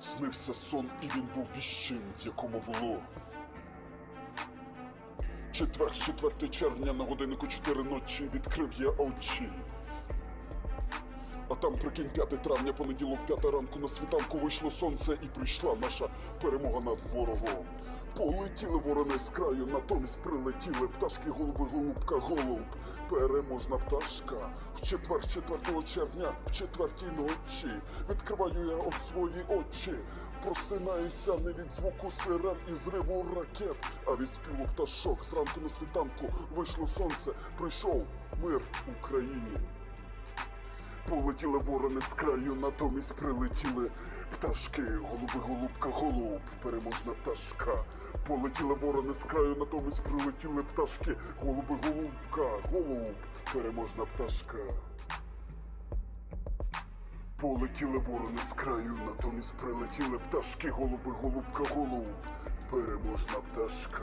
Снився сон, і він був віщим, якому було. Четвер, 4 червня на годиннику 4 ночі відкрив я очі. А там, прикинь, 5 травня, понеділок, 5 ранку на світанку вийшло сонце і прийшла наша перемога над ворогом. Полетіли ворони з краю, натомість прилетіли пташки, голуби, голубка, голуб. Переможна пташка. В четвер, 4 червня, в четвертій ночі. Відкриваю я от свої очі. Просинаюся не від звуку сирен і зриву ракет, а від співу пташок. Зранку на світанку вийшло сонце, прийшов мир Україні. Полетіли ворони з краю, натомість прилетіли пташки, голуби, голубка, голуб, переможна пташка. Полетіли ворони з краю, натомість прилетіли пташки, голуби, голубка, голуб, переможна пташка. Полетіли ворони з краю, натомість прилетіли пташки, голуби, голубка, голуб, переможна пташка.